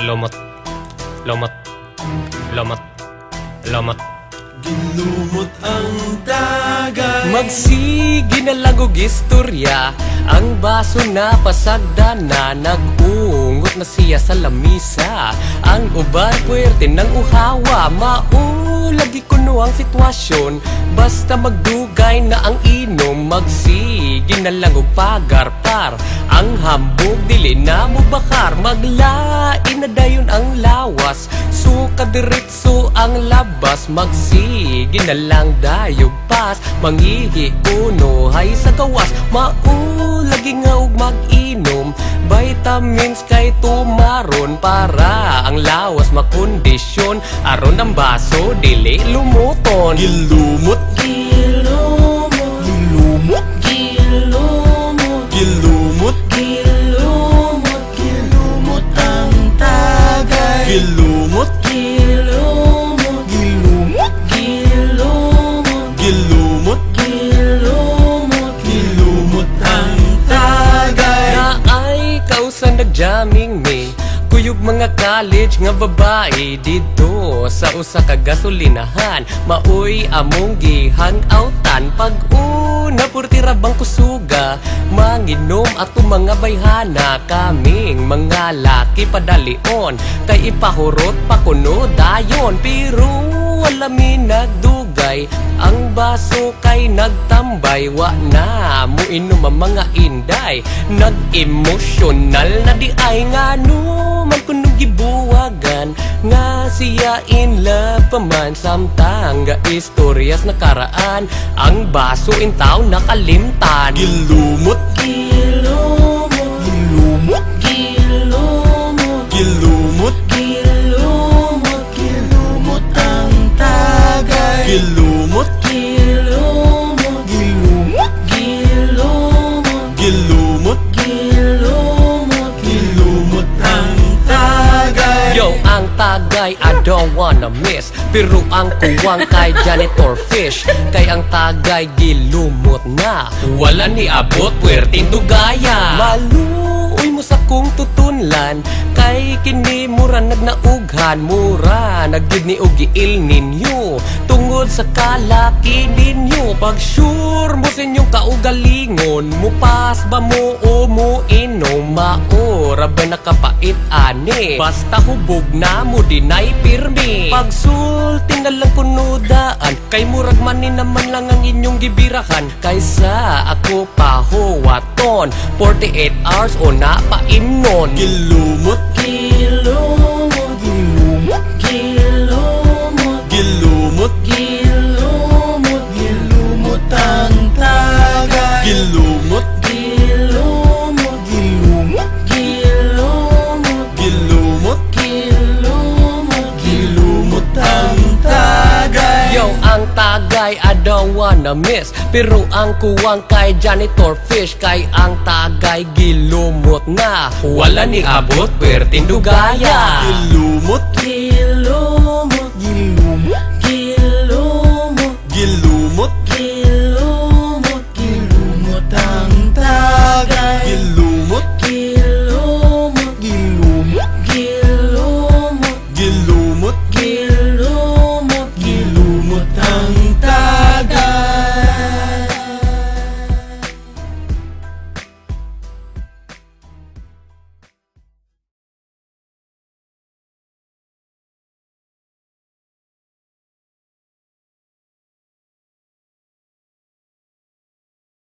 Lomot. Lomot. Lomot. Lomot. Ginlumot ang tagay Magsigi na lang og istorya Ang baso na pasagda na Nag-ungot na siya sa lamisa Ang uban puwerte ng uhawa Maulagi kuno ang sitwasyon Basta magdugay na ang inom Magsigi na lang og pagarpar hambog dili na mo bakar. Maglain na dayon ang lawas. Suka diretso ang labas. Magsigi na lang dayog pas. Mangihi uno hay sa gawas. Maulagi nga og mag-inom. Vitamins kay tumaron. Para ang lawas makondisyon. Aron ang baso dili lumuton. Gilumot Gilumot, nagjamming me Kuyog mga college nga babae dito sa usa ka gasolinahan. Maoy among gihang outan pag una purtira bang kusuga. Manginom ato mga bayhana kaming mga laki padalion Kay ipahurot pa kuno dayon pero wala mi nagdugay Ang baso kay nagtambay Wa na mo inom ang mga inday. Nag-emosyonal na di ay nga no Man kuno gibuwagan. Nga siya in love pa man Samtang ga istoryas nakaraan Ang baso intaw nakalimtan. Gilumot gilumot, I don't wanna miss. Pero ang kuwang kay janitor fish Kay ang tagay gilumot na. Wala ni abot puwerteng dugaya kung tutunlan Kay kini mura nagnaughan Mura naggid ni og giil ninyo. Tungod sa kalaki ninyo Pag sure mo sa inyong kaugalingon Mupas ba mo o mo inom Maora ba nakapait ani. Basta hubog na mo dinay pirmi. Pag sulti na lang kunudaan Kay murag manin naman lang ang inyong gibirahan. Kaysa ako pahuwaton 48 hours o napaimnon Gilumot gilumot, I don't wanna miss Pero ang kuwang kay janitor fish Kay ang tagay gilumot na Wala ni abot, perting dugaya. Gilumot gilumot, Gilumot